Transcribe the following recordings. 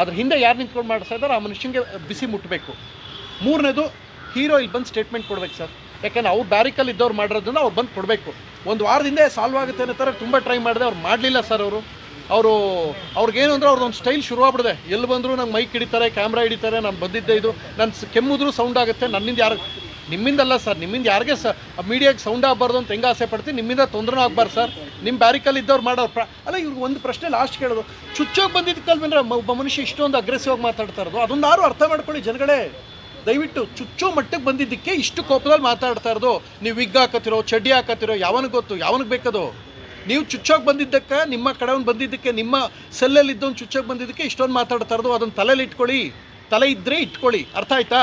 ಅದ್ರ ಹಿಂದೆ ಯಾರು ನಿಂತ್ಕೊಂಡು ಮಾಡಿಸ್ತಾ ಇದ್ದಾರೆ ಆ ಮನುಷ್ಯನಿಗೆ ಬಿಸಿ ಮುಟ್ಟಬೇಕು ಮೂರನೇದು ಹೀರೋ ಇಲ್ಲಿ ಬಂದು ಸ್ಟೇಟ್ಮೆಂಟ್ ಕೊಡ್ಬೇಕು ಸರ್. ಯಾಕಂದ್ರೆ ಅವ್ರು ಬ್ಯಾರಿಕಲ್ ಇದ್ದವ್ರು ಮಾಡಿರೋದನ್ನ ಅವ್ರು ಬಂದು ಕೊಡಬೇಕು. ಒಂದು ವಾರದಿಂದ ಸಾಲ್ವ್ ಆಗುತ್ತೆ ಅನ್ನೋ ಥರ ತುಂಬ ಟ್ರೈ ಮಾಡಿದೆ, ಅವ್ರು ಮಾಡಲಿಲ್ಲ ಸರ್ ಅವರು. ಅವರು, ಅವ್ರಿಗೇನು ಅಂದರೆ ಅವ್ರದ್ದು ಒಂದು ಸ್ಟೈಲ್ ಶುರು ಆಗ್ಬಿಡಿದೆ. ಎಲ್ಲಿ ಬಂದರೂ ನಂಗೆ ಮೈಕ್ ಹಿಡಿತಾರೆ ಕ್ಯಾಮ್ರಾ ಹಿಡಿತಾರೆ, ನಾನು ಬಂದಿದ್ದೆ ಇದು. ನನ್ನ ಕೆಮ್ಮುದ್ರೂ ಸೌಂಡ್ ಆಗುತ್ತೆ, ನನ್ನಿಂದ ಯಾರು ನಿಮ್ಮಿಂದಲ್ಲ ಸರ್, ನಿಮ್ಮಿಂದ ಯಾರಿಗೆ ಸ ಮೀಡಿಯಾಗೆ ಸೌಂಡ್ ಆಗಬಾರ್ದು ಅಂತ ಹೆಂಗೆ ಆಸೆ ಪಡ್ತೀನಿ? ನಿಮ್ಮಿಂದ ತೊಂದರೆ ಆಗಬಾರ್ದು ಸರ್. ನಿಮ್ಮ ಬ್ಯಾರಿಕಲ್ ಇದ್ದವ್ರು ಮಾಡೋರು ಪ್ರ ಅಲ್ಲ, ಇವ್ರಿಗೆ ಒಂದು ಪ್ರಶ್ನೆ ಲಾಸ್ಟ್ ಕೇಳೋದು. ಚುಚ್ಚೋಗಿ ಬಂದಿದ್ದಕ್ಕಲ್ವೇಂದ್ರೆ ಒಬ್ಬ ಮನುಷ್ಯ ಇಷ್ಟೊಂದು ಅಗ್ರೆಸಿವ್ ಆಗಿ ಮಾತಾಡ್ತಾ ಇರೋದು? ಅದೊಂದು ಯಾರು ಅರ್ಥ ಮಾಡ್ಕೊಳ್ಳಿ ಜನಗಳೇ. ದಯವಿಟ್ಟು ಚುಚ್ಚೋ ಮಟ್ಟಕ್ಕೆ ಬಂದಿದ್ದಕ್ಕೆ ಇಷ್ಟು ಕೋಪದಲ್ಲಿ ಮಾತಾಡ್ತಾ ಇರೋದು. ನೀವು ವಿಗ್ ಹಾಕತ್ತಿರೋ, ಚಡ್ಡಿ ಹಾಕತ್ತಿರೋ, ಯಾವನಿಗೆ ಗೊತ್ತು? ಯಾವನಿಗೆ ಬೇಕದು? ನೀವು ಚುಚ್ಚೋಗಿ ಬಂದಿದ್ದಕ್ಕೆ, ನಿಮ್ಮ ಕಡೆಯವ್ನು ಬಂದಿದ್ದಕ್ಕೆ, ನಿಮ್ಮ ಸೆಲ್ಲಲ್ಲಿ ಇದ್ದೊಂದು ಚುಚ್ಚೋಗಿ ಬಂದಿದ್ದಕ್ಕೆ ಇಷ್ಟೊಂದು ಮಾತಾಡ್ತಾ ಇರೋದು. ಅದನ್ನು ತಲೆಯಲ್ಲಿ ಇಟ್ಕೊಳ್ಳಿ. ತಲೆ ಇದ್ದರೆ ಇಟ್ಕೊಳ್ಳಿ. ಅರ್ಥ ಆಯ್ತಾ?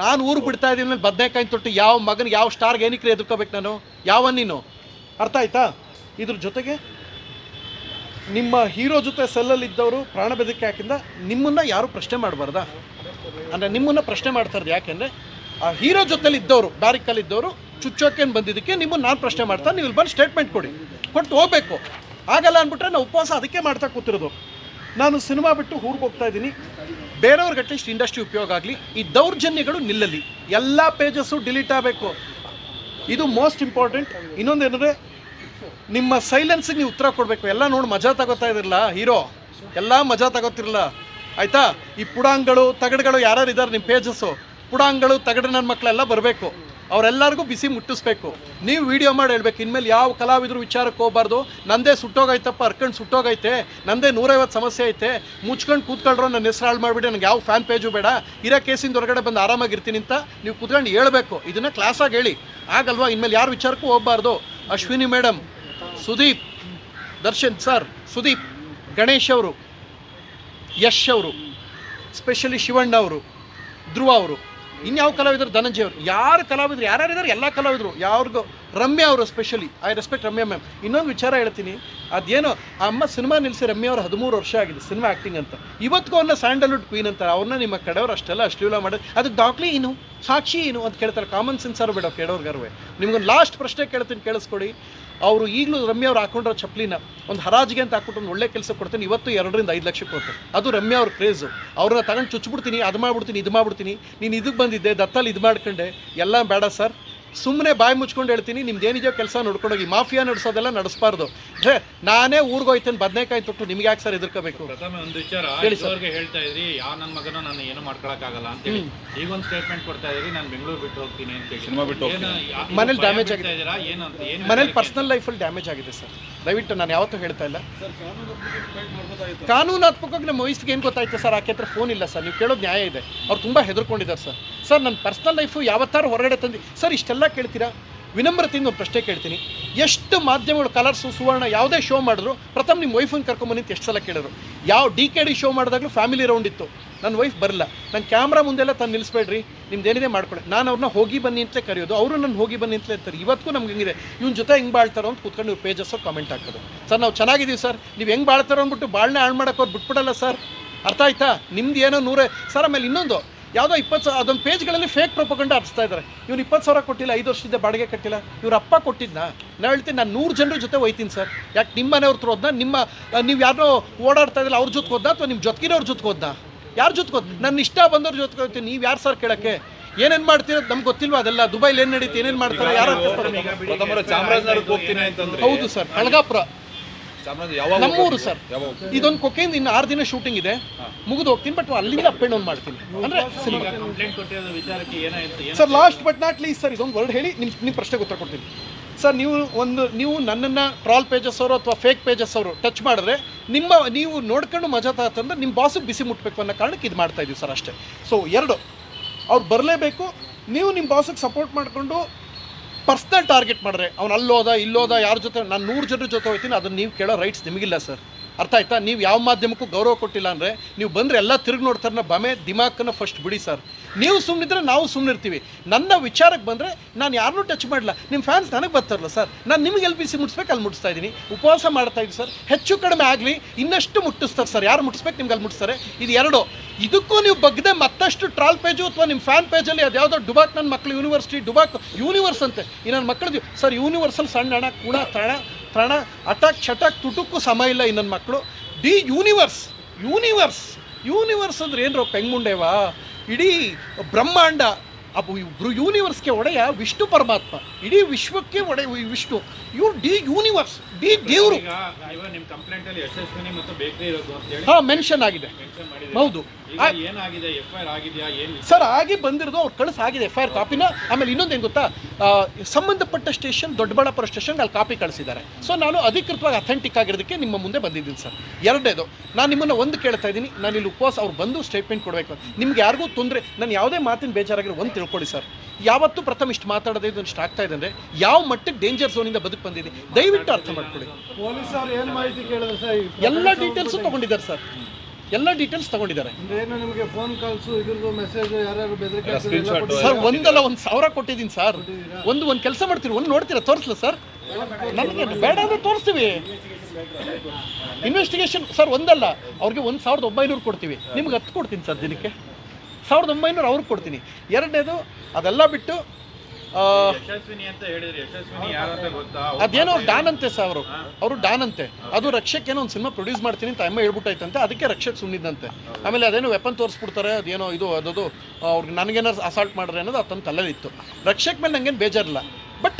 ನಾನು ಊರು ಬಿಡ್ತಾ ಇದ್ದೀನಿ ಬದನೆಕಾಯಿ ತೊಟ್ಟು ಯಾವ ಮಗನ ಯಾವ ಸ್ಟಾರ್ಗೆ ಏನಕ್ಕೆ ಎದುರ್ಕೋಬೇಕು ನಾನು? ಯಾವ ನೀನು? ಅರ್ಥ ಆಯ್ತಾ? ಇದ್ರ ಜೊತೆಗೆ ನಿಮ್ಮ ಹೀರೋ ಜೊತೆ ಸೆಲ್ಲಲ್ಲಿ ಇದ್ದವರು ಪ್ರಾಣ ಬೆದರಿಕೆ ಹಾಕಿಂದ ನಿಮ್ಮನ್ನ ಯಾರು ಪ್ರಶ್ನೆ ಮಾಡಬಾರ್ದಾ? ಅಂದರೆ ನಿಮ್ಮನ್ನ ಪ್ರಶ್ನೆ ಮಾಡ್ತಾ ಇರೋದು ಯಾಕೆಂದರೆ ಆ ಹೀರೋ ಜೊತೆಲಿ ಇದ್ದವರು ಬ್ಯಾರಿಕಲ್ಲಿ ಇದ್ದವರು ಚುಚ್ಚೋಕೇನು ಬಂದಿದ್ದಕ್ಕೆ ನಿಮ್ಮನ್ನು ನಾನು ಪ್ರಶ್ನೆ ಮಾಡ್ತಾ ನೀವು ಇಲ್ಲಿ ಬಂದು ಸ್ಟೇಟ್ಮೆಂಟ್ ಕೊಡಿ. ಕೊಟ್ಟು ಹೋಗ್ಬೇಕು. ಆಗಲ್ಲ ಅಂದ್ಬಿಟ್ರೆ ನಾವು ಉಪವಾಸ ಅದಕ್ಕೆ ಮಾಡ್ತಾ ಕೂತಿರೋದು. ನಾನು ಸಿನಿಮಾ ಬಿಟ್ಟು ಊರಿಗೆ ಹೋಗ್ತಾ ಇದ್ದೀನಿ. ಬೇರೆಯವ್ರಿಗೆ ಅಟ್ಲೀಸ್ಟ್ ಇಂಡಸ್ಟ್ರಿ ಉಪಯೋಗ ಆಗಲಿ, ಈ ದೌರ್ಜನ್ಯಗಳು ನಿಲ್ಲಲಿ. ಎಲ್ಲ ಪೇಜಸ್ಸು ಡಿಲೀಟ್ ಆಗಬೇಕು. ಇದು ಮೋಸ್ಟ್ ಇಂಪಾರ್ಟೆಂಟ್ ಇನ್ನೊಂದೇನೆಂದರೆ ನಿಮ್ಮ ಸೈಲೆನ್ಸಿಗೆ ನೀವು ಉತ್ತರ ಕೊಡಬೇಕು. ಎಲ್ಲ ನೋಡಿ ಮಜಾ ತಗೋತಾ ಇದಿರಲ್ಲ, ಹೀರೋ. ಎಲ್ಲ ಮಜಾ ತಗೋತಿರಲ್ಲ. ಆಯಿತಾ? ಈ ಪುಡಾಂಗಳು ತಗಡುಗಳು ಯಾರ್ಯಾರು ಇದ್ದಾರೆ ನಿಮ್ಮ ಪೇಜಸ್ಸು ಪುಡಾಂಗಳು ತಗಡು ನನ್ನ ಮಕ್ಕಳೆಲ್ಲ ಬರಬೇಕು. ಅವರೆಲ್ಲರಿಗೂ ಬಿಸಿ ಮುಟ್ಟಿಸ್ಬೇಕು. ನೀವು ವಿಡಿಯೋ ಮಾಡಿ ಹೇಳ್ಬೇಕು, ಇನ್ಮೇಲೆ ಯಾವ ಕಲಾವಿದರು ವಿಚಾರಕ್ಕೆ ಹೋಗ್ಬಾರ್ದು. ನಂದೇ ಸುಟ್ಟೋಗೈತಪ್ಪ, ಅರ್ಕಂಡು ಸುಟ್ಟೋಗೈತೆ. ನಂದೇ ನೂರೈವತ್ತು ಸಮಸ್ಯೆ ಐತೆ. ಮುಚ್ಕೊಂಡು ಕೂತ್ಕೊಳ್ರೋ ನನ್ನ ಹೆಸರು ಹಾಳು ಮಾಡಿಬಿಡಿ, ನನಗೆ ಯಾವ ಫ್ಯಾನ್ ಪೇಜು ಬೇಡ. ಇರೋ ಕೇಸಿಂದ ಹೊರಗಡೆ ಬಂದು ಆರಾಮಾಗಿರ್ತೀನಿ ಅಂತ ನೀವು ಕೂತ್ಕೊಂಡು ಹೇಳಬೇಕು. ಇದನ್ನು ಕ್ಲಾಸಾಗಿ ಹೇಳಿ. ಆಗಲ್ವಾ? ಇನ್ಮೇಲೆ ಯಾರು ವಿಚಾರಕ್ಕೂ ಹೋಗ್ಬಾರ್ದು. ಅಶ್ವಿನಿ ಮೇಡಮ್, ಸುದೀಪ್, ದರ್ಶನ್ ಸರ್, ಸುದೀಪ್, ಗಣೇಶ್ ಅವರು, ಯಶ್ ಅವರು, ಸ್ಪೆಷಲಿ ಶಿವಣ್ಣ ಅವರು, ಧ್ರುವ ಅವರು. ಇನ್ಯಾವ ಕಲಾವಿದರು ಧನಂಜಯ ಅವರು ಯಾರು ಕಲಾವಿದರು ಯಾರ್ಯಾರಿದ್ದಾರೆ ಎಲ್ಲ ಕಲಾವಿದರು. ಯಾರಿಗೂ ರಮ್ಯಾ ಅವರು specially I respect Ramya ma'am ಇನ್ನೊಂದು ವಿಚಾರ ಹೇಳ್ತೀನಿ. ಅದೇನೋ, ಆ ಅಮ್ಮ ಸಿನಿಮಾ ನಿಲ್ಲಿಸಿ ರಮ್ಯಾ ಅವರು ಹದಿಮೂರು ವರ್ಷ ಆಗಿದೆ ಸಿನಿಮಾ ಆ್ಯಕ್ಟಿಂಗ್ ಅಂತ. ಇವತ್ತಿಗೂ ಅವ್ರನ್ನ ಸ್ಯಾಂಡಲ್ವುಡ್ ಕ್ವೀನ್ ಅಂತಾರೆ. ಅವ್ರನ್ನ ನಿಮ್ಮ ಕಡೆಯವ್ರು ಅಷ್ಟೆಲ್ಲ ಅಶ್ಲೀಲ ಮಾಡೋದು ಅದು ಡಾಕ್ಲಿ ಏನು? ಸಾಕ್ಷಿ ಏನು? ಅಂತ ಕೇಳ್ತಾರೆ. ಕಾಮನ್ ಸೆನ್ಸ್ ಬೇಡ, ಕೇಳೋರ್ಗಾರುವೆ. ನಿಮ್ಗೊಂದು ಲಾಸ್ಟ್ ಪ್ರಶ್ನೆ ಕೇಳ್ತೀನಿ, ಕೇಳಿಸ್ಕೊಡಿ. ಅವರು ಈಗಲೂ ರಮ್ಯಾ ಅವ್ರು ಹಾಕೊಂಡಿರೋ ಚಪ್ಪಲಿನ ಒಂದು ಹರಾಜಿಗೆ ಅಂತ ಹಾಕ್ಬಿಟ್ಟು ಒಂದು ಒಳ್ಳೆ ಕೆಲಸ ಕೊಡ್ತೀನಿ, ಇವತ್ತು ಎರಡರಿಂದ ಐದು ಲಕ್ಷಕ್ಕೆ ಕೊಡ್ತಾರೆ ಅದು ರಮ್ಯಾ ಅವ್ರ ಕ್ರೇಜು ಅವ್ರನ್ನ ತಗೊಂಡು ಚುಚ್ಚಿಬಿಡ್ತೀನಿ ಅದು ಮಾಡ್ಬಿಡ್ತೀನಿ, ಇದು ಮಾಡ್ಬಿಡ್ತೀನಿ. ನೀನು ಇದಕ್ಕೆ ಬಂದಿದ್ದೆ, ದತ್ತಲ್ಲಿ ಇದು ಮಾಡ್ಕೊಂಡೆ, ಎಲ್ಲ ಬೇಡ ಸರ್. ಸುಮ್ಮನೆ ಬಾಯಿ ಮುಚ್ಕೊಂಡು ಹೇಳ್ತೀನಿ ನಿಮ್ದು ಏನಿದೆಯೋ ಕೆಲಸ ನೋಡ್ಕೊಂಡೋಗಿ ಮಾಫಿಯಾ ನಡೆಸೋದೆಲ್ಲ ನಡೆಸಬಾರ್ದು ಹೇ ನಾನೇ ಊರಿಗೆ ಹೋಯ್ತೇನೆ ಬದನೆಕಾಯಿ ತೊಟ್ಟು ನಿಮ್ಗೆ ಯಾಕೆ ಸರ್ ಎದುರ್ಕೋಬೇಕು ಪ್ರಥಮ ಒಂದು ವಿಚಾರ ಹೇಳಿ ಸರ್. ಇದುವರೆಗೆ ಹೇಳ್ತಾ ಇದ್ರಿ ಯಾವ ನನ್ನ ಮಗನ ನಾನು ಏನು ಮಾಡ್ಕೊಳಕ್ಕಾಗಲ್ಲ ಅಂತ ಹೇಳಿ ಈಗ ಒಂದು ಸ್ಟೇಟ್ಮೆಂಟ್ ಕೊಡ್ತಾ ಇದ್ರಿ ನಾನು ಬೆಂಗಳೂರು ಬಿಟ್ಟು ಹೋಗ್ತೀನಿ ಅಂತ ಹೇಳಿ ಸಿನಿಮಾ ಬಿಟ್ಟು ಹೋಗ್ತೀನಿ. ಮನೇಲಿ damage ಬೀಳ್ತಾ ಇದ್ದೀರಾ? ಏನು ಅಂತ ಏನು ಮನೇಲಿ? ಪರ್ಸ್ನಲ್ ಲೈಫಲ್ಲಿ ಡ್ಯಾಮೇಜ್ ಆಗಿದೆ ಸರ್ ದಯವಿಟ್ಟು ನಾನು ಯಾವತ್ತೂ ಹೇಳ್ತಾ ಇಲ್ಲ. ಕಾನೂನಾತ್ಮಕವಾಗಿ ನಮ್ಮ ವಯಸ್ಸಿಗೆ ಏನು ಗೊತ್ತಾಯ್ತು ಸರ್? ಆಕೆ ಹತ್ರ ಫೋನ್ ಇಲ್ಲ ಸರ್. ನೀವು ಕೇಳೋದು ನ್ಯಾಯ ಇದೆ. ಅವ್ರು ತುಂಬ ಹೆದರ್ಕೊಂಡಿದ್ದಾರೆ ಸರ್. ಸರ್ ನನ್ನ ಪರ್ಸ್ನಲ್ ಲೈಫು ಯಾವತ್ತಾರು ಹೊರಗಡೆ ತಂದು ಸರ್ ಇಷ್ಟೆಲ್ಲ ಕೇಳ್ತೀರಾ? ವಿನಮ್ರತೆಯಿಂದ ಒಂದು ಪ್ರಶ್ನೆ ಕೇಳ್ತೀನಿ. ಎಷ್ಟು ಮಾಧ್ಯಮಗಳು ಕಲರ್ಸು, ಸುವರ್ಣ ಯಾವುದೇ ಶೋ ಮಾಡಿದ್ರು ಪ್ರಥಮ ನಿಮ್ಮ ವೈಫನ್ನು ಕರ್ಕೊಂಬನ್ನಿ ಅಂತ ಎಷ್ಟು ಸಲ ಕೇಳಿದ್ರು ಯಾವ ಡಿ ಕೆ ಡಿ ಶೋ ಮಾಡಿದಾಗಲೂ ಫ್ಯಾಮಿಲಿ ರೌಂಡ್ ಇತ್ತು. ನನ್ನ ವೈಫ್ ಬರಲ್ಲ ನನ್ನ ಕ್ಯಾಮ್ರಾ ಮುಂದೆಲ್ಲ ತಾನು ನಿಲ್ಲಿಸ್ಬೇಡ್ರಿ ನಿಮ್ದು ಏನಿದೆ ಮಾಡ್ಕೊಳ್ಳಿ. ನಾನು ಅವ್ರನ್ನ ಹೋಗಿ ಬನ್ನಿ ಅಂತಲೇ ಕರೆಯೋದು. ಅವರು ನನ್ನ ಹೋಗಿ ಬನ್ನಿ ಅಂತಲೇ ಇರ್ತಾರೆ. ಇವತ್ತಿಗೂ ನಮ್ಗೆ ಹೆಂಗಿದೆ? ಇವ್ನ ಜೊತೆ ಹೆಂಗೆ ಬಾಳ್ತಾರೋ ಅಂತ ಕೂತ್ಕೊಂಡು ನೀವು ಪೇಜಸ್ಸು ಕಾಮೆಂಟ್ ಹಾಕೋದು. ಸರ್, ನಾವು ಚೆನ್ನಾಗಿದ್ದೀವಿ ಸರ್. ನೀವು ಹೆಂಗೆ ಬಾಳ್ತಾರೋ ಅಂದ್ಬಿಟ್ಟು ಬಾಳನೆ ಹಾಳು ಮಾಡೋಕೆ ಅವ್ರು ಬಿಟ್ಬಿಡಲ್ಲ ಸರ್. ಅರ್ಥ ಆಯ್ತಾ? ನಿಮ್ದು ಏನೋ ನೂರೇ ಸರ್, ಆಮೇಲೆ ಇನ್ನೊಂದು. ಯಾವುದೋ ಇಪ್ಪತ್ತು ಸಾವಿರ ಅದೊಂದು ಪೇಜ್ಗಳಲ್ಲಿ ಫೇಕ್ ಪ್ರೊಪಗಂಡ ಹರಿಸ್ತಾ ಇದ್ದಾರೆ ಇವ್ನು ಇಪ್ಪತ್ತು ಸಾವಿರ ಕೊಟ್ಟಿಲ್ಲ ಐದು ವರ್ಷದಿಂದ ಬಾಡಿಗೆ ಕಟ್ಟಿಲ್ಲ. ಇವ್ರ ಅಪ್ಪ ಕೊಟ್ಟಿದ್ದ ನಾನು ಹೇಳ್ತೀನಿ ನಾನು ನೂರು ಜನರ ಜೊತೆ ಹೋಯ್ತೀನಿ ಸರ್. ಯಾಕೆ ನಿಮ್ಮ ಮನೆಯವ್ರ ಹತ್ರ ಹೋದ್ನ? ನಿಮ್ಮ ನೀವು ಯಾರೋ ಓಡಾಡ್ತಾ ಇದ್ದಿಲ್ಲ ಅವ್ರ ಜೊತೆ ಹೋದ್ನಾ ಅಥವಾ ನಿಮ್ಮ ಜೊತೆಗಿರೋರ ಜೊತೆ ಹೋದ್ನಾ? ಯಾರ ಜೊತೆ ಹೋದ್ ನನ್ನ ಇಷ್ಟ ಬಂದವ್ರ ಜೊತೆ ಹೋಗ್ತೀನಿ ನೀವು ಯಾರು ಸರ್ ಕೇಳಕ್ಕೆ? ಏನೇನು ಮಾಡ್ತೀರೋ ನಮ್ಗೆ ಗೊತ್ತಿಲ್ವಾ ಅದೆಲ್ಲ? ದುಬೈಲಿ ಏನು ನಡೀತಿ ಏನೇನು ಮಾಡ್ತಾರೆ ಯಾರು ಚಾಮರಾಜನಗರಕ್ಕೆ ಹೋಗ್ತೀನಿ ಹೌದು ಸರ್ ಕಳಗಾಪುರ. ನಮ್ಮೂರು ಸರ್. ಇದೊಂದು ಕೊಕೆಯಿಂದ ಇನ್ನು ಆರು ದಿನ ಶೂಟಿಂಗ್ ಇದೆ. ಮುಗಿದು ಹೋಗ್ತೀನಿ ಬಟ್ ಅಲ್ಲಿಂದ ಅಪ್ ಆ್ಯಂಡ್ ಮಾಡ್ತೀನಿ. ಅಂದರೆ sir last but not least sir ಇದೊಂದು ವರ್ಡ್ ಹೇಳಿ ನಿಮ್ಮ ನಿಮ್ಮ ಪ್ರಶ್ನೆಗೆ ಉತ್ತರ ಕೊಡ್ತೀನಿ. ಸರ್ ನೀವು ಒಂದು ನೀವು ನನ್ನನ್ನು ಟ್ರಾಲ್ ಪೇಜಸ್ ಅವರು ಅಥವಾ ಫೇಕ್ ಪೇಜಸ್ ಅವರು ಟಚ್ ಮಾಡಿದ್ರೆ ನಿಮ್ಮ ನೀವು ನೋಡ್ಕೊಂಡು ಮಜಾ ತಾತಂದ್ರೆ ನಿಮ್ಮ ಬಾಸಿಗೆ ಬಿಸಿ ಮುಟ್ಟಬೇಕು ಅನ್ನೋ ಕಾರಣಕ್ಕೆ ಇದು ಮಾಡ್ತಾ ಇದೀವಿ ಸರ್ ಅಷ್ಟೇ. ಸೊ ಎರಡು ಅವ್ರು ಬರಲೇಬೇಕು ನೀವು ನಿಮ್ಮ ಬಾಸಿಗೆ ಸಪೋರ್ಟ್ ಮಾಡಿಕೊಂಡು ಪರ್ಸ್ನಲ್ ಟಾರ್ಗೆಟ್ ಮಾಡ್ರೆ. ಅವ್ನು ಅಲ್ಲೋದ ಇಲ್ಲೋದ ಯಾರ ಜೊತೆ, ನಾನು ನೂರು ಜನರ ಜೊತೆ ಹೋಗ್ತೀನಿ ಅದನ್ನು ನೀವು ಕೇಳೋ ರೈಟ್ಸ್ ನಿಮಗಿಲ್ಲ ಸರ್ ಅರ್ಥ ಆಯ್ತಾ? ನೀವು ಯಾವ ಮಾಧ್ಯಮಕ್ಕೂ ಗೌರವ ಕೊಟ್ಟಿಲ್ಲ ಅಂದರೆ, ನೀವು ಬಂದರೆ ಎಲ್ಲ ತಿರುಗಿ ನೋಡ್ತಾರೆ ಬಮೆ, ದಿಮಾಕನ್ನು ಫಸ್ಟ್ ಬಿಡಿ ಸರ್ ನೀವು ಸುಮ್ಮನಿದ್ರೆ ನಾವು ಸುಮ್ಮನಿರ್ತೀವಿ ನನ್ನ ವಿಚಾರಕ್ಕೆ ಬಂದರೆ, ನಾನು ಯಾರನ್ನೂ ಟಚ್ ಮಾಡಲ್ಲ ನಿಮ್ಮ ಫ್ಯಾನ್ಸ್ ನನಗೆ ಬರ್ತಾರಲ್ಲ ಸರ್ ನಾನು ನಿಮಗೆ ಎಲ್ ಬಿ ಸಿ ಮುಟ್ಸ್ಬೇಕು, ಅಲ್ಲಿ ಮುಟ್ಟಿಸ್ತಾ ಇದ್ದೀನಿ ಉಪವಾಸ ಮಾಡ್ತಾ ಇದ್ದೀನಿ ಸರ್ ಹೆಚ್ಚು ಕಡಿಮೆ ಆಗಲಿ, ಇನ್ನಷ್ಟು ಮುಟ್ಟಿಸ್ತಾರೆ ಸರ್ ಯಾರು ಮುಟ್ಟಿಸ್ಬೇಕು ನಿಮ್ಗೆ ಅಲ್ಲಿ ಮುಟ್ಟಿಸ್ತಾರೆ ಇದು ಎರಡು. ಇದಕ್ಕೂ ನೀವು ಬಗ್ಗದೆ ಮತ್ತಷ್ಟು ಟ್ರಾಲ್ ಪೇಜು ಅಥವಾ ನಿಮ್ಮ ಫ್ಯಾನ್ ಪೇಜಲ್ಲಿ ಅದು ಯಾವುದೋ ಡುಬಾಕ್ ನನ್ನ ಮಕ್ಕಳು ಯೂನಿವರ್ಸಿಟಿ ಡುಬಾಕ್ ಯೂನಿವರ್ಸ್ ಅಂತೆ. ಈ ನನ್ನ ಮಕ್ಕಳು ಸರ್ ಯೂನಿವರ್ಸಲ್ ಸಣ್ಣ ಹಣ ಕೂಡ ತಣ ತಣ ಅಟಾಕ್ ಚಟಕ್ ತುಟುಕು ಸಮ ಇಲ್ಲ ಈ ನನ್ನ ಮಕ್ಕಳು ಡಿ ಯೂನಿವರ್ಸ್ ಯೂನಿವರ್ಸ್ ಯೂನಿವರ್ಸ್ ಅಂದ್ರೆ ಏನ್ರೋ ಪೆಂಗುಂಡೇವಾ ಇಡೀ ಬ್ರಹ್ಮಾಂಡ ಅಬ್ಬು ಇಬ್ರು ಯೂನಿವರ್ಸ್ಗೆ ಒಡೆಯ ವಿಷ್ಣು ಪರಮಾತ್ಮ. ಇಡೀ ವಿಶ್ವಕ್ಕೆ ಒಡೆಯ ವಿಷ್ಣು. ಇವ್ರು ಡಿ ಯೂನಿವರ್ಸ್ ದೇವರು. ಹಾ ಮೆನ್ಷನ್ ಆಗಿದೆ. ಹೌದು. ಸರ್ ಆಗಿ ಬಂದಿರೋದು ಅವ್ರು ಕಳಿಸ್ ಆಗಿದೆ ಎಫ್ ಐ ಆರ್ ಕಾಪಿನ. ಆಮೇಲೆ ಇನ್ನೊಂದೇನು ಗೊತ್ತಾ? ಆ, ಸಂಬಂಧಪಟ್ಟ ಸ್ಟೇಷನ್ ದೊಡ್ಡಬಳ್ಳಾಪುರ ಸ್ಟೇಷನ್ ಅಲ್ಲಿ ಕಾಪಿ ಕಳಿಸಿದ್ದಾರೆ. ಸೊ ನಾನು ಅಧಿಕೃತವಾಗಿ ಅಥೆಂಟಿಕ್ ಆಗಿರೋದಕ್ಕೆ ನಿಮ್ಮ ಮುಂದೆ ಬಂದಿದ್ದೀನಿ ಸರ್. ಎರಡನೇದು ನಾನು ನಿಮ್ಮನ್ನು ಒಂದು ಕೇಳ್ತಾ ಇದ್ದೀನಿ. ನಾನು ಇಲ್ಲಿ ಉಪವಾಸ ಅವ್ರು ಬಂದು ಸ್ಟೇಟ್ಮೆಂಟ್ ಕೊಡಬೇಕು ನಿಮ್ಗೆ ಯಾರಿಗೂ ತೊಂದರೆ ನಾನು ಯಾವುದೇ ಮಾತಿನ ಬೇಜಾರಾಗಿರೋ ಒಂದು ತಿಳ್ಕೊಳ್ಳಿ ಸರ್. ಯಾವತ್ತೂ ಪ್ರಥಮ ಇಷ್ಟು ಮಾತಾಡೋದೇ ಇದನ್ನು ಇಷ್ಟ ಆಗ್ತಾ ಇದೆ ಅಂದರೆ ಯಾವ ಮಟ್ಟಕ್ಕೆ ಡೇಂಜರ್ ಝೋನಿಂದ ಬದುಕು ಬಂದಿದೆ? ದಯವಿಟ್ಟು ಅರ್ಥ ಮಾಡ್ಕೊಳ್ಳಿ. ಏನ್ ಮಾಹಿತಿ ಕೇಳಿದ್ರು ಸರ್? ಎಲ್ಲ ಡೀಟೇಲ್ಸು ತಗೊಂಡಿದ್ದಾರೆ ಸರ್. ಎಲ್ಲ ಡೀಟೇಲ್ಸ್ ತಗೊಂಡಿದ್ದಾರೆ. ಅಂದ್ರೆ ಏನು ನಿಮಗೆ ಫೋನ್ ಕಾಲ್ಸು ಇದ್ರದ್ದು ಮೆಸೇಜ್ ಯಾರ್ಯಾರು ಬೆದರಿಕೆ ಎಲ್ಲ ಹಾಕಿದ್ರು ಎಲ್ಲ screenshot. ಕೊಟ್ಟಿದ್ದೀರಾ? ಸರ್ ಒಂದಲ್ಲ ಒಂದು ಸಾವಿರ ಕೊಟ್ಟಿದ್ದೀನಿ ಸರ್. ಒಂದು ಒಂದು ಕೆಲಸ ಮಾಡ್ತೀರಿ ಒಂದು ನೋಡ್ತೀರಾ? ತೋರಿಸ್ಲ ಸರ್? ನನಗೆ ಬೇಡ ಅಂದ್ರೆ ತೋರಿಸ್ತೀವಿ. ಇನ್ವೆಸ್ಟಿಗೇಷನ್ ಸರ್ ಒಂದಲ್ಲ. ಅವ್ರಿಗೆ ಒಂದು ಸಾವಿರದ ಒಂಬೈನೂರು ಕೊಡ್ತೀವಿ. ನಿಮ್ಗೆ ಹತ್ತು ಕೊಡ್ತೀನಿ ಸರ್ ದಿನಕ್ಕೆ. ಸಾವಿರದ ಒಂಬೈನೂರು ಅವ್ರಿಗೆ ಕೊಡ್ತೀನಿ. ಎರಡನೇದು ಅದೆಲ್ಲ ಬಿಟ್ಟು ಅದೇನೋ ಅವ್ರು ಡಾನ್ ಅಂತೆ ಸರ್ ಅವರು. ಅವರು ಡಾನ್ ಅಂತೆ ಅದು ರಕ್ಷಕ್ ಏನೋ ಒಂದು ಸಿನಿಮಾ ಪ್ರೊಡ್ಯೂಸ್ ಮಾಡ್ತೀನಿ ಅಂತ ಅಮ್ಮ ಹೇಳ್ಬಿಟ್ಟೈತಂತೆ ಅದಕ್ಕೆ ರಕ್ಷಕ್ ಸುಣ್ಣಿದ್ದಂತೆ ಆಮೇಲೆ ಅದೇನೋ ವೆಪನ್ ತೋರಿಸ್ಬಿಡ್ತಾರೆ ಅದೇನೋ ಇದು ಅದದು ಅವ್ರಿಗೆ ನನಗೇನಾರು ಅಸಾಲ್ಟ್ ಮಾಡ್ರೆ ಅನ್ನೋದು ಆತನ ತಲೆಲಿತ್ತು. ರಕ್ಷಕ್ ಮೇಲೆ ನಂಗೇನು ಬೇಜಾರಿಲ್ಲ. ಬಟ್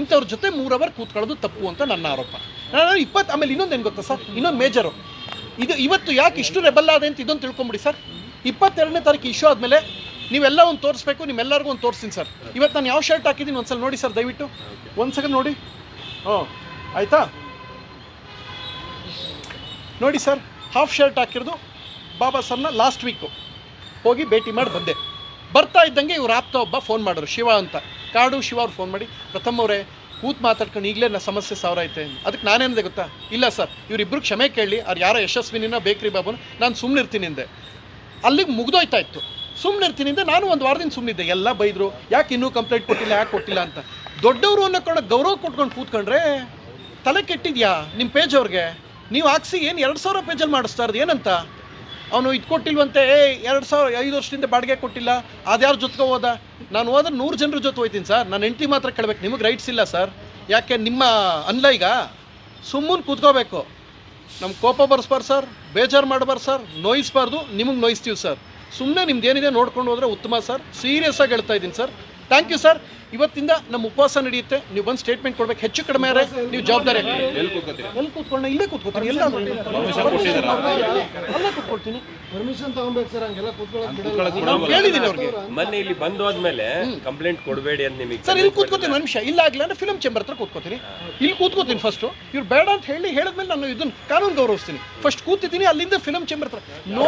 ಇಂಥವ್ರ ಜೊತೆ ಮೂರು ಅವರ್ ಕೂತ್ಕೊಳ್ಳೋದು ತಪ್ಪು ಅಂತ ನನ್ನ ಆರೋಪ. ನಾನು ಇಪ್ಪತ್ತು ಆಮೇಲೆ ಇನ್ನೊಂದು ಏನು ಗೊತ್ತಾ ಸರ್? ಇನ್ನೊಂದು ಮೇಜರು ಇದು ಇವತ್ತು ಯಾಕೆ ಇಷ್ಟು ರೆಬಲ್ ಆದ ಅಂತ ಇದೊಂದು ತಿಳ್ಕೊಂಬಿಡಿ ಸರ್. ಇಪ್ಪತ್ತೆರಡನೇ ತಾರೀಕು ಇಶ್ಯೂ ಆದಮೇಲೆ ನೀವೆಲ್ಲ ಒಂದು ತೋರಿಸ್ಬೇಕು ನಿಮ್ಮೆಲ್ಲರಿಗೂ ಒಂದು ತೋರಿಸ್ತೀನಿ ಸರ್. ಇವತ್ತು ನಾನು ಯಾವ ಶರ್ಟ್ ಹಾಕಿದ್ದೀನಿ ಒಂದ್ಸಲ ನೋಡಿ ಸರ್ ದಯವಿಟ್ಟು. ಒಂದು ಸೆಕೆಂಡ್ ನೋಡಿ. ಹ್ಞೂ ಆಯಿತಾ? ನೋಡಿ ಸರ್ ಹಾಫ್ ಶರ್ಟ್ ಹಾಕಿರೋದು ಬಾಬಾ ಸರ್ನ ಲಾಸ್ಟ್ ವೀಕು ಹೋಗಿ ಭೇಟಿ ಮಾಡಿ ಬಂದೆ. ಬರ್ತಾ ಇದ್ದಂಗೆ ಇವ್ರು ಆಪ್ತ ಒಬ್ಬ ಫೋನ್ ಮಾಡೋರು ಶಿವ ಅಂತ. ಕಾಡು ಶಿವ ಅವ್ರು ಫೋನ್ ಮಾಡಿ ಪ್ರಥಮ್ ಅವರೇ ಕೂತ್ ಮಾತಾಡ್ಕೊಂಡು ಈಗಲೇ ನನ್ನ ಸಮಸ್ಯೆ ಸಾವಿರ ಐತೆ ಅದಕ್ಕೆ ನಾನೇನಿದೆ ಗೊತ್ತಾ? ಇಲ್ಲ ಸರ್ ಇವರಿಬ್ಬರು ಕ್ಷಮೆ ಕೇಳಿ ಅವ್ರು ಯಾರೋ ಯಶಸ್ವಿನಿನ ಬೇಕ್ರಿ ಬಾಬುನ ನಾನು ಸುಮ್ಮನಿರ್ತೀನಿ ಅಂದೆ. ಅಲ್ಲಿಗೆ ಮುಗ್ದೋಯ್ತಾ ಇತ್ತು. ಸುಮ್ಮನೆ ಇರ್ತೀನಿ ನಾನು ಒಂದು ವಾರದಿಂದ ಸುಮ್ಮನಿದ್ದೆ ಎಲ್ಲ ಬೈದರು, ಯಾಕೆ ಇನ್ನೂ ಕಂಪ್ಲೇಂಟ್ ಕೊಟ್ಟಿಲ್ಲ, ಯಾಕೆ ಕೊಟ್ಟಿಲ್ಲ ಅಂತ. ದೊಡ್ಡವರು ಅನ್ನೋ ಗೌರವ ಕೊಟ್ಕೊಂಡು ಕೂತ್ಕೊಂಡ್ರೆ ತಲೆ ಕೆಟ್ಟಿದ್ಯಾ ನಿಮ್ಮ ಪೇಜ್ ಅವ್ರಿಗೆ? ನೀವು ಹಾಕ್ಸಿ ಏನು ಎರಡು ಸಾವಿರ ಪೇಜಲ್ಲಿ ಮಾಡಿಸ್ತಾ ಇರೋದು ಏನಂತ? ಅವನು ಇದು ಕೊಟ್ಟಿಲ್ವಂತೆ, ಏ, ಎರಡು ಸಾವಿರ, ಐದು ವರ್ಷದಿಂದ ಬಾಡಿಗೆ ಕೊಟ್ಟಿಲ್ಲ ಅದ್ಯಾರ ಜೊತೆಗೆ ಹೋದ? ನಾನು ಹೋದ್ರೆ ನೂರು ಜನರ ಜೊತೆ ಹೋಯ್ತೀನಿ ಸರ್. ನಾನು ಹೆಂಡತಿ ಮಾತ್ರ ಕೇಳ್ಬೇಕು. ನಿಮಗೆ ರೈಟ್ಸ್ ಇಲ್ಲ ಸರ್. ಯಾಕೆ ನಿಮ್ಮ ಅನ್ಲೈಗ? ಸುಮ್ಮನೆ ಕೂತ್ಕೋಬೇಕು. ನಮ್ಮ ಕೋಪ ಬರ್ಸ್ಬಾರ್ದು ಸರ್, ಬೇಜಾರು ಮಾಡಬಾರ್ದು ಸರ್, ನೋಯಿಸ್ಬಾರ್ದು, ನಿಮಗೆ ನೋಯಿಸ್ತೀವಿ ಸರ್. ಸುಮ್ಮನೆ ನಿಮ್ದು ಏನಿದೆ ನೋಡ್ಕೊಂಡು ಹೋದ್ರೆ ಉತ್ತಮ ಸರ್, ಸೀರಿಯಸ್ ಆಗಿ ಹೇಳ್ತಾ ಇದ್ದೀನಿ ಸರ್. ಥ್ಯಾಂಕ್ ಯು ಸರ್ ಇವತ್ತಿಂದ ನಮ್ಮ ಉಪವಾಸ ನಡೆಯುತ್ತೆ. ನೀವು ಬಂದು ಸ್ಟೇಟ್ಮೆಂಟ್ ಕೊಡ್ಬೇಕು. ಹೆಚ್ಚು ಕಡಿಮೆ ಆದರೆ ನೀವು ಜವಾಬ್ದಾರಿ. ಎಲ್ಲಿ ಕೂತ್ಕೋತೀರಿ ಎಲ್ಲಿ ಕೂತ್ಕೊಳ್ಳ ಇಲ್ಲೇ ಕೂತ್ಕೋತೀನಿ ಎಲ್ಲ ಅಲ್ಲೇ ಕೂತ್ಕೊಳ್ತೀನಿ. ಪರ್ಮಿಷನ್ ತಗೊಬೇಕು ಸರ್ ಹಂಗೆಲ್ಲ ಅವ್ರಿಗೆ. ಮೊನ್ನೆ ಇಲ್ಲಿ ಬಂದು ಕಂಪ್ಲೇಂಟ್ ಕೊಡಬೇಡಿ ಅಂತ ನಿಮಗೆ ಸರ್ ಇಲ್ಲಿ ಕೂತ್ಕೋತೀನಿ ನಿಮಿಷ. ಇಲ್ಲ ಆಗಿಲ್ಲ ಅಂದ್ರೆ ಫಿಲಮ್ ಚೇಂಬರ್ ಹತ್ರ ಕೂತ್ಕೋತೀನಿ. ಇಲ್ಲಿ ಕೂತ್ಕೋತೀನಿ ಫಸ್ಟು ಇವ್ರು ಬೇಡ ಅಂತ ಹೇಳಿ ಹೇಳಿದ್ಮೇಲೆ ನಾನು ಇದನ್ನ ಕಾನೂನು ಗೌರವಿಸ್ತೀನಿ. ಫಸ್ಟ್ ಕೂತಿದ್ದೀನಿ ಅಲ್ಲಿಂದ ಫಿಲಮ್ ಚೇಂಬರ್ ಹತ್ರ. ನೋ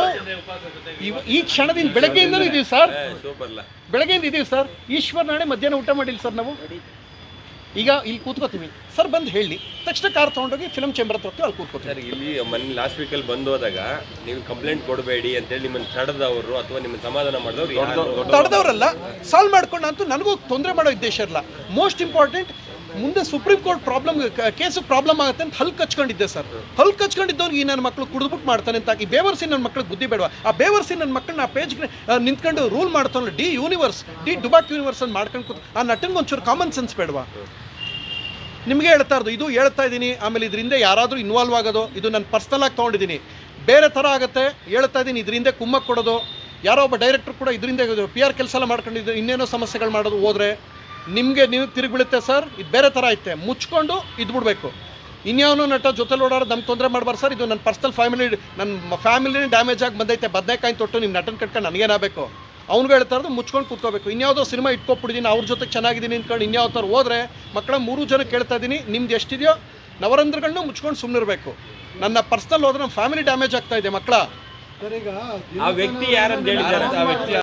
ಈ ಕ್ಷಣದಿಂದ ಬೆಳಗ್ಗೆಯಿಂದಲೂ ಇದೀವಿ ಸರ್ ಸೂಪರ್ಲ ಬೆಳಗ್ಗೆಯಿಂದ ಇದೀವಿ ಸರ್. ಈಶ್ವರ್ ನಾಳೆ ಮಧ್ಯಾಹ್ನ ಊಟ ಮಾಡಿಲ್ಲ ಸರ್ ನಾವು. ಈಗ ಇಲ್ಲಿ ಕೂತ್ಕೋತೀವಿ. ಸರ್ ಬಂದು ಹೇಳಿ. ತಕ್ಷಣ ಕಾರ್ ತೊಗೊಂಡೋಗಿ ಫಿಲಮ್ ಚೇಂಬರ್ ಹತ್ರ ಹೋಗ್ತೀವಿ ಅಲ್ಲಿ ಕೂತ್ಕೋತೀವಿ. ಸರ್ ಇಲ್ಲಿ ಮೊನ್ನೆ ಲಾಸ್ಟ್ ವೀಕಲ್ಲಿ ಬಂದು ಹೋದಾಗ ನೀವು ಕಂಪ್ಲೇಂಟ್ ಕೊಡಬೇಡಿ ಅಂತೇಳಿ ನಿಮ್ಮನ್ನು ತಡೆದವರು ಅಥವಾ ನಿಮ್ಮನ್ನು ಸಮಾಧಾನ ಮಾಡಿದವರು ತಡೆದವರಲ್ಲ ಸಾಲ್ವ್ ಮಾಡ್ಕೊಂಡು ಅಂತೂ ನನಗೂ ತೊಂದರೆ ಮಾಡೋ ಉದ್ದೇಶ ಇರಲ್ಲ. ಮೋಸ್ಟ್ ಇಂಪಾರ್ಟೆಂಟ್ ಮುಂದೆ Supreme Court problem case problem ಆಗುತ್ತೆ ಅಂತ ಹಲ್ ಕಚ್ಕೊಂಡಿದ್ದೆ ಸರ್. ಹಲ್ ಕಚ್ಕೊಂಡಿದ್ದವ್ರಿಗೆ ಈ ನನ್ನ ಮಕ್ಕಳು ಕುಡಿದ್ಬಿಟ್ಟು ಮಾಡ್ತಾನೆ ಅಂತ ಈ ಬೇವರ್ಸಿ ನನ್ನ ಮಕ್ಳಿಗೆ ಬುದ್ಧಿ ಬೇಡವಾ? ಆ ಬೇವರ್ಸಿ ನನ್ನ ಮಕ್ಕಳನ್ನ ಆ ಪೇಜ್ ನಿಂತ್ಕೊಂಡು ರೂಲ್ ಮಾಡ್ತಾನಲ್ಲ, ಡಿ ಯೂನಿವರ್ಸ್ ಡಿ ಡುಬಾಕ್ ಯೂನಿವರ್ಸ್ ಅಂತ ಮಾಡ್ಕೊಂಡು ಕೂತ್, ಆ ನಟನ್ಗೆ ಒಂಚೂರು ಕಾಮನ್ ಸೆನ್ಸ್ ಬೇಡವಾ? ನಿಮಗೆ ಹೇಳ್ತಾ ಇರೋದು, ಇದು ಹೇಳ್ತಾ ಇದ್ದೀನಿ, ಆಮೇಲೆ ಇದರಿಂದ ಯಾರಾದರೂ ಇನ್ವಾಲ್ವ್ ಆಗೋದು, ಇದು ನಾನು ಪರ್ಸ್ನಲಾಗಿ ತೊಗೊಂಡಿದ್ದೀನಿ. ಬೇರೆ ಥರ ಆಗುತ್ತೆ, ಹೇಳ್ತಾ ಇದ್ದೀನಿ ಇದರಿಂದ ಕುಮ್ಮಕ್ಕೆ ಕೊಡೋದು ಯಾರೋ ಒಬ್ಬ ಡೈರೆಕ್ಟರ್ ಕೂಡ ಇದರಿಂದ ಪಿ ಆರ್ ಕೆಲಸ ಎಲ್ಲ ಮಾಡ್ಕೊಂಡಿದ್ದು ಇನ್ನೇನೋ ಸಮಸ್ಯೆಗಳು ಮಾಡೋದು ಹೋದರೆ ನಿಮಗೆ ನೀವು ತಿರುಗಿ ಬೀಳುತ್ತೆ ಸರ್? ಇದು ಬೇರೆ ಥರ ಐತೆ. ಮುಚ್ಕೊಂಡು ಇದ್ಬಿಡ್ಬೇಕು ಇನ್ಯಾವನು ನಟ ಜೊತೆ ಓಡಾಡೋ ನಮ್ಗೆ ತೊಂದರೆ ಮಾಡಬಾರ್ದು ಸರ್. ಇದು ನನ್ನ ಪರ್ಸನಲ್ ಫ್ಯಾಮಿಲಿ ನನ್ನ ಫ್ಯಾಮಿಲಿನೇ ಡ್ಯಾಮೇಜ್ ಆಗಿ ಬಂದೈತೆ. ಬದನೆಕಾಯಿ ತೊಟ್ಟು ನಿಮ್ಮ ನಟನ ಕಟ್ಕೊಂಡು ನನಗೇನಾಗಬೇಕು ಅವ್ನಿಗೆ ಹೇಳ್ತಾ ಇರೋದು ಮುಚ್ಕೊಂಡು ಕೂತ್ಕೋಬೇಕು. ಇನ್ಯಾವುದೋ ಸಿನಿಮಾ ಇಟ್ಕೊಬಿಟ್ಟಿದ್ದೀನಿ ಅವ್ರ ಜೊತೆ ಚೆನ್ನಾಗಿದ್ದೀನಿ ಅಂದ್ಕೊಂಡು ಇನ್ಯಾವ ಥರ ಹೋದ್ರೆ ಮಕ್ಕಳ ಮೂರು ಜನ ಕೇಳ್ತಾ ಇದ್ದೀನಿ, ನಿಮ್ದು ಎಷ್ಟಿದೆಯೋ ನವರಂದ್ರಗಳನ್ನೂ ಮುಚ್ಕೊಂಡು ಸುಮ್ಮನಿರಬೇಕು ನನ್ನ ಪರ್ಸ್ನಲ್ ಹೋದ್ರೆ ನಮ್ಮ ಫ್ಯಾಮಿಲಿ ಡ್ಯಾಮೇಜ್ ಆಗ್ತಾ ಇದೆ ಮಕ್ಕಳ ಆ ವ್ಯಕ್ತಿ ಯಾರಂತ ಹೇಳಿದ್ದಾರೆ, ಆ ವ್ಯಕ್ತಿ